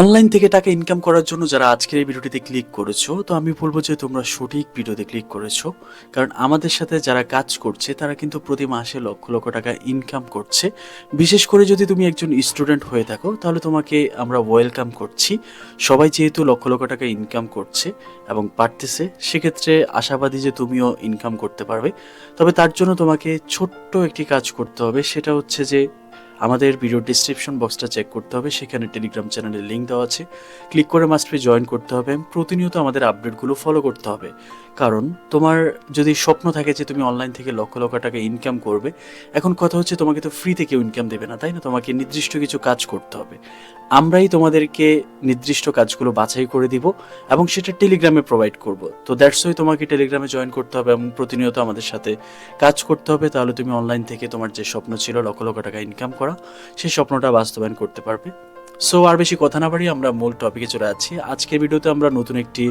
Online থেকে টাকা income করার জন্য যারা আজকের এই ভিডিওটিতে ক্লিক করেছ, তো আমি বলব যে তোমরা সঠিক ভিডিওতে ক্লিক করেছ। কারণ আমাদের সাথে যারা কাজ করছে, তারা কিন্তু প্রতি মাসে লক্ষ লক্ষ টাকা ইনকাম করছে। বিশেষ করে যদি তুমি একজন স্টুডেন্ট হয়ে থাকো, তাহলে তোমাকে আমরা ওয়েলকাম করছি। সবাই যেহেতু লক্ষ লক্ষ টাকা ইনকাম করছে এবং পারতেছে, সেক্ষেত্রে আশাবাদী যে তুমিও ইনকাম করতে পারবে। তবে তার জন্য তোমাকে ছোট্ট একটি কাজ করতে হবে, সেটা হচ্ছে যে আমাদের ভিডিও ডিসক্রিপশন বক্সটা চেক করতে হবে, সেখানে টেলিগ্রাম চ্যানেলের লিঙ্ক দেওয়া আছে। ক্লিক করে মাস্ট বি জয়েন করতে হবে, প্রতিনিয়ত আমাদের আপডেটগুলো ফলো করতে হবে। কারণ তোমার যদি স্বপ্ন থাকে যে তুমি অনলাইন থেকে লক্ষ লক্ষ টাকা ইনকাম করবে, এখন কথা হচ্ছে তোমাকে তো ফ্রিতে কেউ ইনকাম দেবে না, তাই না? তোমাকে নির্দিষ্ট কিছু কাজ করতে হবে। আমরাই তোমাদেরকে নির্দিষ্ট কাজগুলো বাছাই করে দিব এবং সেটা টেলিগ্রামে প্রোভাইড করব। তো দ্যাটস ওই তোমাকে টেলিগ্রামে জয়েন করতে হবে এবং প্রতিনিয়ত আমাদের সাথে কাজ করতে হবে, তাহলে তুমি অনলাইন থেকে তোমার যে স্বপ্ন ছিল, লক্ষ লক্ষ টাকা ইনকাম করা সেই স্বপ্নটা বাস্তবায়ন করতে পারবে। সো আর বেশি কথা না বাড়িয়ে আমরা মূল টপিকে চলে যাচ্ছি। আজকের ভিডিওতে আমরা নতুন একটি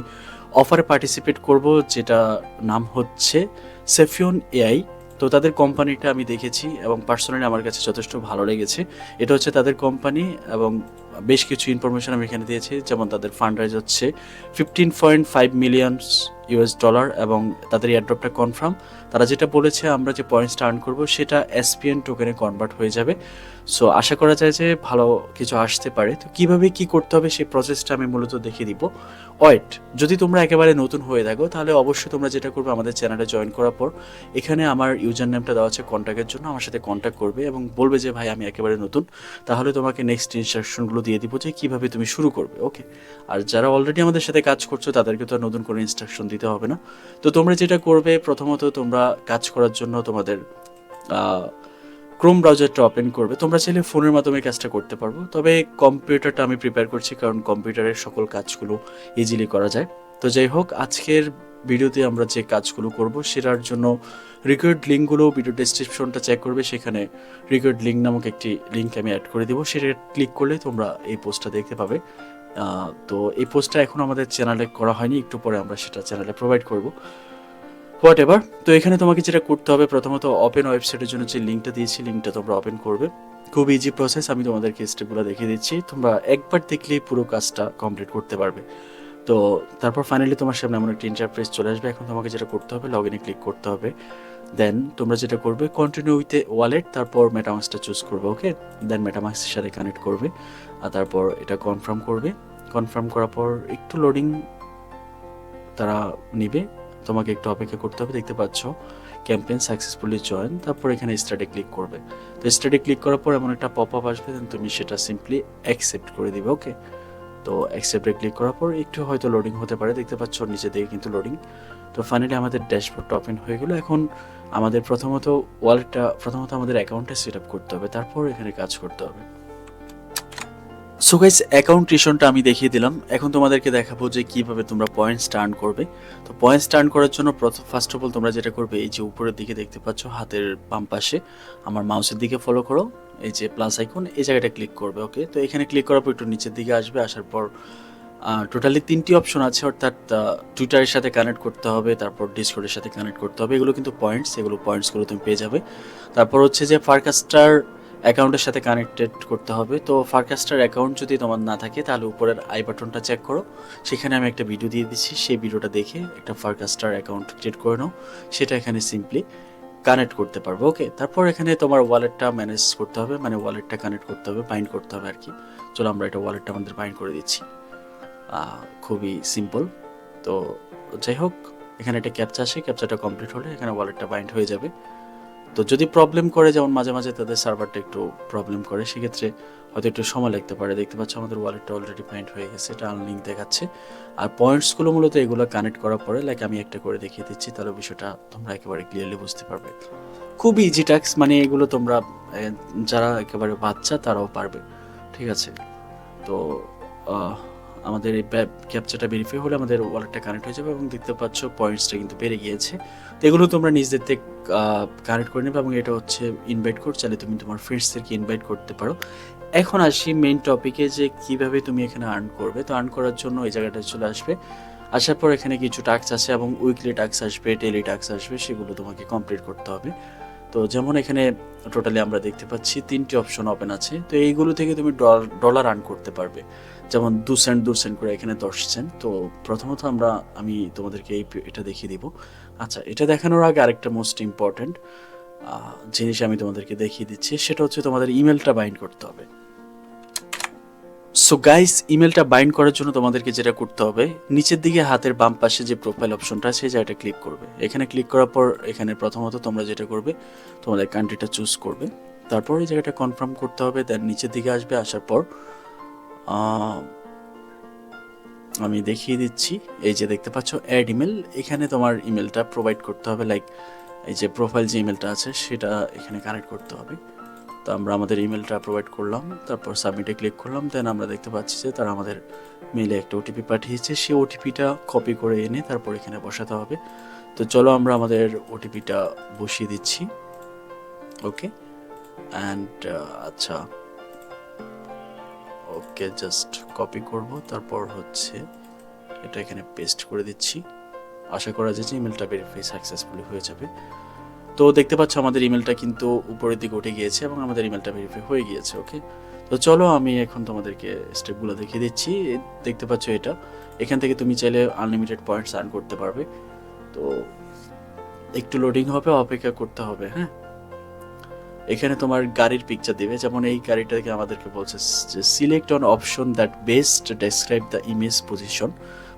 অফারে পার্টিসিপেট করব, যেটা নাম হচ্ছে সেফিয়ন এআই তো তাদের কোম্পানিটা আমি দেখেছি এবং পার্সোনালি আমার কাছে যথেষ্ট ভালো লেগেছে। এটা হচ্ছে তাদের কোম্পানি এবং বেশ কিছু ইনফরমেশন আমি এখানে দিয়েছি, যেমন তাদের ফান্ড রাইজ হচ্ছে fifteen point five million US dollar এবং তাদের এয়ারড্রপটা কনফার্ম তারা যেটা বলেছে, আমরা যে পয়েন্টসটা আর্ন করব, সেটা এসপিএন টোকেনে কনভার্ট হয়ে যাবে। সো আশা করা যায় যে ভালো কিছু আসতে পারে। তো কীভাবে কি করতে হবে, সেই প্রসেসটা আমি মূলত দেখিয়ে দিব। ওয়েট যদি তোমরা একেবারে নতুন হয়ে থাকো, তাহলে অবশ্যই তোমরা যেটা করবে, আমাদের চ্যানেলে জয়েন করার পর, এখানে আমার ইউজার নেমটা দেওয়া আছে কন্ট্যাক্টের জন্য, আমার সাথে কন্ট্যাক্ট করবে এবং বলবে যে, ভাই, আমি একেবারে নতুন। তাহলে তোমাকে নেক্সট ইনস্ট্রাকশনগুলো দিয়ে দিব যে কীভাবে তুমি শুরু করবে ওকে আর যারা অলরেডি আমাদের সাথে কাজ করছ, তাদেরকে তো নতুন করে ইনস্ট্রাকশন দিতে হবে না। তো তোমরা যেটা করবে, প্রথমত তোমরা কাজ করার জন্য তোমাদের ক্রোম ব্রাউজারটা ওপেন করবে। তোমরা চাইলে ফোনের মাধ্যমে কাজটা করতে পারব তবে কম্পিউটারটা আমি প্রিপেয়ার করছি, কারণ কম্পিউটারের সকল কাজগুলো ইজিলি করা যায়। তো যাই হোক, আজকের ভিডিওতে আমরা যে কাজগুলো করব সেটার জন্য রিকোয়ার্ড লিঙ্কগুলো ভিডিও ডেসক্রিপশনটা চেক করবে, সেখানে রিকোয়ার্ড লিঙ্ক নামক একটি লিঙ্ক আমি অ্যাড করে দিব। সেটা ক্লিক করলে তোমরা এই পোস্টটা দেখতে পাবে। তো এই পোস্টটা এখন আমাদের চ্যানেলে করা হয়নি, একটু পরে আমরা সেটা চ্যানেলে প্রোভাইড করব। হোয়াট এভার তো এখানে তোমাকে যেটা করতে হবে, প্রথমত ওপেন ওয়েবসাইটের জন্য যে লিঙ্কটা দিয়েছি লিঙ্কটা তোমরা ওপেন করবে। খুব ইজি প্রসেস আমি তোমাদেরকে স্টেপগুলো দেখিয়ে দিচ্ছি। তোমরা একবার দেখলেই পুরো কাজটা কমপ্লিট করতে পারবে। তো তারপর ফাইনালি তোমার সামনে এমন একটা ইন্টারফেস চলে আসবে। এখন তোমাকে যেটা করতে হবে লগ ইনে ক্লিক করতে হবে। দেন তোমরা যেটা করবে কন্টিনিউ উইথ ওয়ালেট তারপর মেটামাক্সটা চুজ করবে ওকে দেন মেটামাক্সের সাথে কানেক্ট করবে। আর তারপর এটা কনফার্ম করবে। কনফার্ম করার পর একটু লোডিং তারা নিবে। তোমাকে একটু অপেক্ষা করতে হবে। দেখতে পাচ্ছ ক্যাম্পেইন সাকসেসফুলি জয়েন তারপর এখানে স্টার্টে ক্লিক করবে। তো স্টার্টে ক্লিক করার পর এমন একটা পপ আপ আসবে দেন তুমি সেটা সিম্পলি অ্যাকসেপ্ট করে দিবে ওকে তো অ্যাকসেপ্টে ক্লিক করার পর একটু হয়তো লোডিং হতে পারে। দেখতে পাচ্ছ নিচে দিকে কিন্তু লোডিং তো ফাইনালি আমাদের ড্যাশবোর্ডটা ওপেন হয়ে গেলো। এখন আমাদের প্রথমত ওয়ালেটটা প্রথমত আমাদের অ্যাকাউন্টটা সেট আপ করতে হবে। তারপর এখানে কাজ করতে হবে। সো গাইস অ্যাকাউন্ট টিউশনটা আমি দেখিয়ে দিলাম। এখন তোমাদেরকে দেখাবো যে কীভাবে তোমরা পয়েন্টস টার্ন করবে। তো পয়েন্টস টার্ন করার জন্য প্রথম ফার্স্ট অফ অল তোমরা যেটা করবে, এই যে উপরের দিকে দেখতে পাচ্ছ, হাতের বাম পাশে। আমার মাউসের দিকে ফলো করো। এই যে প্লাস আইকন এই জায়গাটা ক্লিক করবে ওকে তো এখানে ক্লিক করার পর একটু নিচের দিকে আসবে, আসার পর টোটালি তিনটি অপশন আছে, অর্থাৎ টুইটারের সাথে কানেক্ট করতে হবে, তারপর ডিসকোডের সাথে কানেক্ট করতে হবে, এগুলো কিন্তু পয়েন্টস এগুলো পয়েন্টসগুলো তুমি পেয়ে যাবে। তারপর হচ্ছে যে ফারকাস্টার অ্যাকাউন্টের সাথে কানেক্টেড করতে হবে, তো ফারকাস্টার অ্যাকাউন্ট যদি তোমার না থাকে, তাহলে উপরের আই বাটনটা চেক করো। সেখানে আমি একটা ভিডিও দিয়ে দিচ্ছি, সেই ভিডিওটা দেখে একটা ফারকাস্টার অ্যাকাউন্ট ক্রিয়েট করে নাও, সেটা এখানে সিম্পলি কানেক্ট করতে পারব ওকে তারপর এখানে তোমার ওয়ালেটটা ম্যানেজ করতে হবে মানে ওয়ালেটটা কানেক্ট করতে হবে বাইন্ড করতে হবে আর কি চলো আমরা এটা ওয়ালেটটা আমাদের বাইন্ড করে দিচ্ছি। খুবই সিম্পল তো যাই হোক, এখানে একটা ক্যাপচা আসে ক্যাপচাটা কমপ্লিট হলে এখানে ওয়ালেটটা বাইন্ড হয়ে যাবে। তো যদি প্রবলেম করে, যেমন মাঝে মাঝে তাদের সার্ভারটা একটু প্রবলেম করে, সেক্ষেত্রে হয়তো একটু সময় লাগতে পারে। দেখতে পাচ্ছ আমাদের ওয়ালেটটা অলরেডি বাইন্ড হয়ে গেছে, এটা আনলিঙ্ক দেখাচ্ছে। আর পয়েন্টসগুলো মূলত এগুলো কানেক্ট করার পরে লাইক আমি একটা করে দেখিয়ে দিচ্ছি, তাহলে বিষয়টা তোমরা একেবারে ক্লিয়ারলি বুঝতে পারবে। খুব ইজি টাস্ক মানে এগুলো তোমরা যারা একেবারে বাচ্চা, তারাও পারবে। ঠিক আছে? তো আমাদের এই ক্যাপচারটা ভেরিফাই হলে আমাদের ওয়ালেটটা কানেক্ট হয়ে যাবে এবং দেখতে পাচ্ছ পয়েন্টসটা কিন্তু বেড়ে গিয়েছে। তো এগুলো তোমরা নিজেদের থেকে কানেক্ট করে নেবে এবং এটা হচ্ছে ইনভাইট কোড চাইলে তুমি তোমার ফ্রেন্ডসদেরকে ইনভাইট করতে পারো। এখন আসি মেইন টপিকে যে কীভাবে তুমি এখানে আর্ন করবে। তো আর্ন করার জন্য এই জায়গাটা চলে আসবে। আসার পর এখানে কিছু টাস্ক আছে এবং উইকলি টাস্ক আসবে ডেলি টাস্ক আসবে, সেগুলো তোমাকে কমপ্লিট করতে হবে। তো যেমন এখানে টোটালি আমরা দেখতে পাচ্ছি তিনটি অপশন ওপেন আছে। তো এইগুলো থেকে তুমি ডলার আর্ন করতে পারবে। যেমন দু সেন্ট দু সেন্ট করে এখানে দশ সেন্ট। তো প্রথমত আমরা, আমি তোমাদেরকে এই এটা দেখিয়ে দিব। আচ্ছা এটা দেখানোর আগে আরেকটা মোস্ট ইম্পর্ট্যান্ট জিনিস আমি তোমাদেরকে দেখিয়ে দিচ্ছি। সেটা হচ্ছে তোমাদের ইমেলটা বাইন্ড করতে হবে। সো গাইস ইমেলটা বাইন্ড করার জন্য তোমাদেরকে যেটা করতে হবে, নিচের দিকে হাতের বাম পাশে যে প্রোফাইল অপশনটা আছে যেটা ক্লিক করবে। এখানে ক্লিক করার পর এখানে প্রথমত তোমরা যেটা করবে, তোমাদের কান্ট্রিটা চুজ করবে। তারপর এই জায়গাটা কনফার্ম করতে হবে দেন নিচের দিকে আসবে, আসার পর আমি দেখিয়ে দিচ্ছি। এই যে দেখতে পাচ্ছ অ্যাড ইমেল এখানে তোমার ইমেলটা প্রোভাইড করতে হবে লাইক এই যে প্রোফাইল যে ইমেলটা আছে, সেটা এখানে কানেক্ট করতে হবে। তো আমরা আমাদের ইমেলটা প্রোভাইড করলাম, তারপর সাবমিটে ক্লিক করলাম দেন আমরা দেখতে পাচ্ছি যে তারা আমাদের মেলে একটা ওটিপি পাঠিয়েছে। সেই ওটিপিটা কপি করে এনে তারপর এখানে বসাতে হবে। তো চলো আমরা আমাদের ওটিপিটা বসিয়ে দিচ্ছি। ওকে অ্যান্ড আচ্ছা। ওকে জাস্ট কপি করব। তারপর হচ্ছে এটা এখানে পেস্ট করে দিচ্ছি। আশা করা যে ইমেলটা ভেরিফাই সাকসেসফুলি হয়ে যাবে। তো দেখতে পাচ্ছ আমাদের ইমেলটা কিন্তু উপরের দিকে উঠে গিয়েছে এবং আমাদের ইমেলটা ভেরিফাই হয়ে গিয়েছে ওকে তো চলো আমি এখন তোমাদেরকে স্টেপগুলো দেখিয়ে দিচ্ছি। দেখতে পাচ্ছ এটা। এখান থেকে তুমি চাইলে আনলিমিটেড পয়েন্টস আর্ন করতে পারবে। তো একটু লোডিং হবে, অপেক্ষা করতে হবে হ্যাঁ? এখানে তোমার গাড়ির পিকচার দেবে। যেমন এই গাড়িটাকে আমাদেরকে বলছে যে select on option that best describe the image position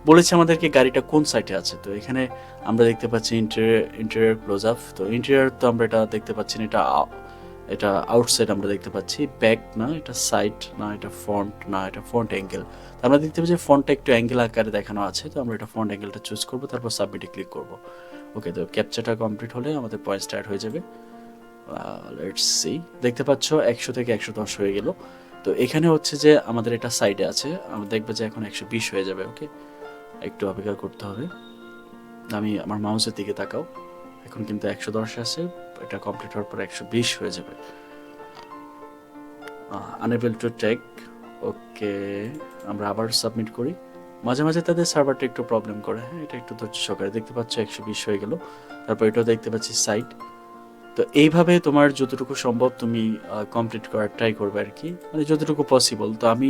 বলেছে আমাদেরকে গাড়িটা কোন সাইটে আছে। তো এখানে আমরা দেখতে পাচ্ছি ইন্টেরিয়র ইন্টেরিয়র ক্লোজ আপ তো ইন্টেরিয়ার তো আমরা এটা দেখতে পাচ্ছি না, এটা এটা আউটসাইড আমরা দেখতে পাচ্ছি। ব্যাক না, এটা সাইড না, এটা ফ্রন্ট না, এটা ফ্রন্ট অ্যাঙ্গেল তো আমরা দেখতে পাচ্ছি ফ্রন্টটা একটু অ্যাঙ্গেল আকারে দেখানো আছে। তো আমরা এটা ফ্রন্ট অ্যাঙ্গেলটা চুজ করব, তারপর সাবমিটে ক্লিক করব। ওকে তো ক্যাপচারটা কমপ্লিট হলে আমাদের পয়েন্ট স্টার্ট হয়ে যাবে। লেটস সি দেখতে পাচ্ছ একশো থেকে একশো দশ হয়ে গেল। তো এখানে হচ্ছে যে আমাদের এটা সাইডে আছে। আমরা দেখব যে এখন একশো বিশ হয়ে যাবে ওকে একটু অপেক্ষা করতে হবে। আমি আমার মাউসের দিকে তাকাও। এখন কিন্তু একশো দশ আছে, এটা কমপ্লিট হওয়ার পর একশো বিশ হয়ে যাবে। আনএবল টু টেক ওকে আমরা আবার সাবমিট করি। মাঝে মাঝে তাদের সার্ভারটা একটু প্রবলেম করে হ্যাঁ এটা একটু ধৈর্য সহকারে। দেখতে পাচ্ছ একশো বিশ হয়ে গেল। তারপর এটাও দেখতে পাচ্ছি সাইট তো এইভাবে তোমার যতটুকু সম্ভব তুমি কমপ্লিট করার ট্রাই করবে আর কি। মানে যতটুকু পসিবল তো আমি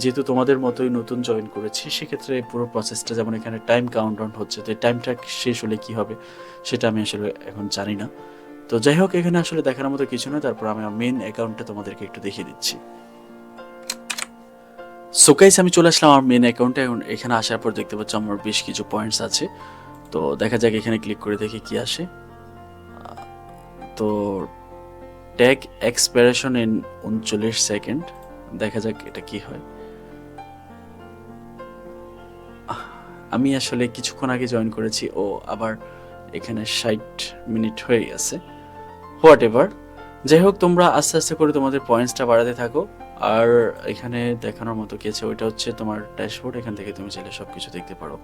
যেহেতু তোমাদের মতোই নতুন জয়েন করেছি, সেক্ষেত্রে পুরো প্রসেসটা যেমন এখানে টাইম কাউন্ট ডাউন হচ্ছে, তো এই টাইমটা শেষ হলে কি হবে, সেটা আমি আসলে এখন জানি না। তো যাই হোক, এখানে আসলে দেখার মতো কিছু না, তারপর আমি মেন অ্যাকাউন্টটা তোমাদেরকে একটু দেখিয়ে দিচ্ছি। সো গাইস আমি চলে আসলাম আমার মেন অ্যাকাউন্টে এখন এখানে আসার পর দেখতে পাচ্ছ আমার বেশ কিছু পয়েন্টস আছে। তো দেখা যাক এখানে ক্লিক করে দেখি কি আসে। তো ট্যাগ এক্সপায়ারেশন ইন উনচল্লিশ সেকেন্ড দেখা যাক এটা কি হয়। আমি আসলে কিছুক্ষণ আগে জয়েন করেছি, ও আবার এখানে ষাট মিনিট হয়ে গেছে হোয়াট এভার যাই হোক, তোমরা আস্তে আস্তে করে তোমাদের পয়েন্টসটা বাড়াতে থাকো। আর এখানে দেখানোর মতো কি আছে ওইটা হচ্ছে তোমার ড্যাশবোর্ড এখান থেকে তুমি চাইলে সব কিছু দেখতে পারো।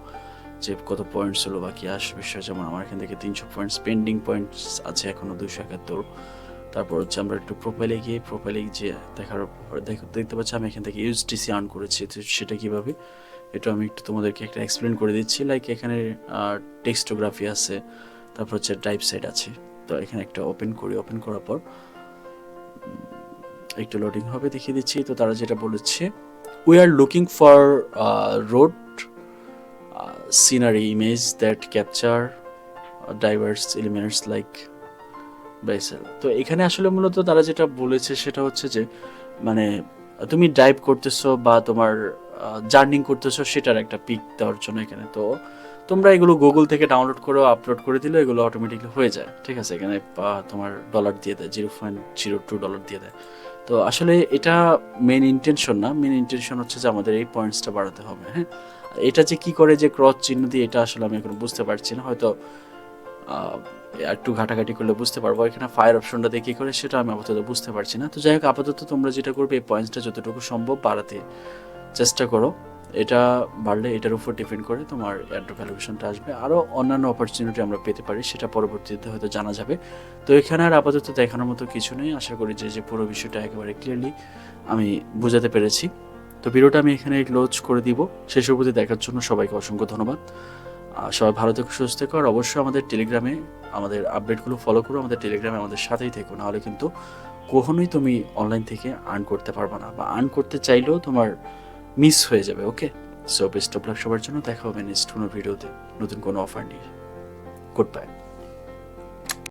যে কত পয়েন্টস হলো বাকি আসবে বিষয় যেমন আমার এখান থেকে তিনশো পয়েন্টস পেন্ডিং পয়েন্টস আছে এখনও দুশো একাত্তর। তারপর হচ্ছে আমরা একটু প্রোফাইলে গিয়ে প্রোফাইলে যে দেখার দেখতে পাচ্ছি আমি এখান থেকে ইউএসটিসি আর্ন করেছি, তো সেটা কীভাবে? এটা আমি একটু তোমাদেরকে একটা এক্সপ্লেন করে দিচ্ছি লাইক এখানে টেক্সটোগ্রাফি আছে, তারপর হচ্ছে টাইপ সাইড আছে। তো এখানে একটা ওপেন করি ওপেন করার পর, একটু লোডিং হবে, দেখিয়ে দিচ্ছি। তো তারা যেটা বলেছে we are looking for road scenery image that capture diverse elements like vessel তো এখানে আসলে মূলত তারা যেটা বলেছে সেটা হচ্ছে যে মানে তুমি ড্রাইভ করতেছো বা তোমার জার্নিং করতেছো সেটার একটা পিক দেওয়ার জন্য এখানে। তো তোমরা এগুলো গুগল থেকে ডাউনলোড করে আপলোড করে দিলে এগুলো অটোমেটিকলি হয়ে যায়। ঠিক আছে? এখানে তোমার ডলার দিয়ে দেয় zero point zero two dollar দিয়ে দেয়। তো আসলে এটা মেন ইন্টেনশন না। মেন ইন্টেনশন হচ্ছে যে আমাদের এই পয়েন্টসটা বাড়াতে হবে হ্যাঁ? এটা যে কি করে যে ক্রস চিহ্ন দিয়ে এটা আসলে আমি এখন বুঝতে পারছি না। হয়তো একটু ঘাটাঘাটি করলে বুঝতে পারব। এখানে ফায়ার অপশনটা দিয়ে কী করে সেটা আমি আপাতত বুঝতে পারছি না। তো যাই হোক, আপাতত তোমরা যেটা করবে, এই পয়েন্টসটা যতটুকু সম্ভব বাড়াতে চেষ্টা করো। এটা বাড়লে এটার উপর ডিপেন্ড করে তোমার অ্যাড্রো ভ্যালুয়েশনটা আসবে। আরও অন্যান্য অপরচুনিটি আমরা পেতে পারি, সেটা পরবর্তীতে হয়তো জানা যাবে। তো এখানে আর আপাতত দেখানোর মতো কিছু নেই। আশা করি যে যে পুরো বিষয়টা একেবারে ক্লিয়ারলি আমি বোঝাতে পেরেছি। তো ভিডিওটা আমি এখানে ক্লোজ করে দিব। শেষ অবধি দেখার জন্য সবাইকে অসংখ্য ধন্যবাদ। সবাই ভালো থেকো, সুস্থ থেকো, আর অবশ্যই আমাদের টেলিগ্রামে আমাদের আপডেটগুলো ফলো করো, আমাদের টেলিগ্রামে আমাদের সাথেই থেকো। নাহলে কিন্তু কখনোই তুমি অনলাইন থেকে আর্ন করতে পারবে না, বা আর্ন করতে চাইলেও তোমার মিস হয়ে যাবে okay so best of luck সবার জন্য। দেখা হবে নেক্সট কোনো ভিডিওতে নতুন কোনো অফার নিয়ে। Good bye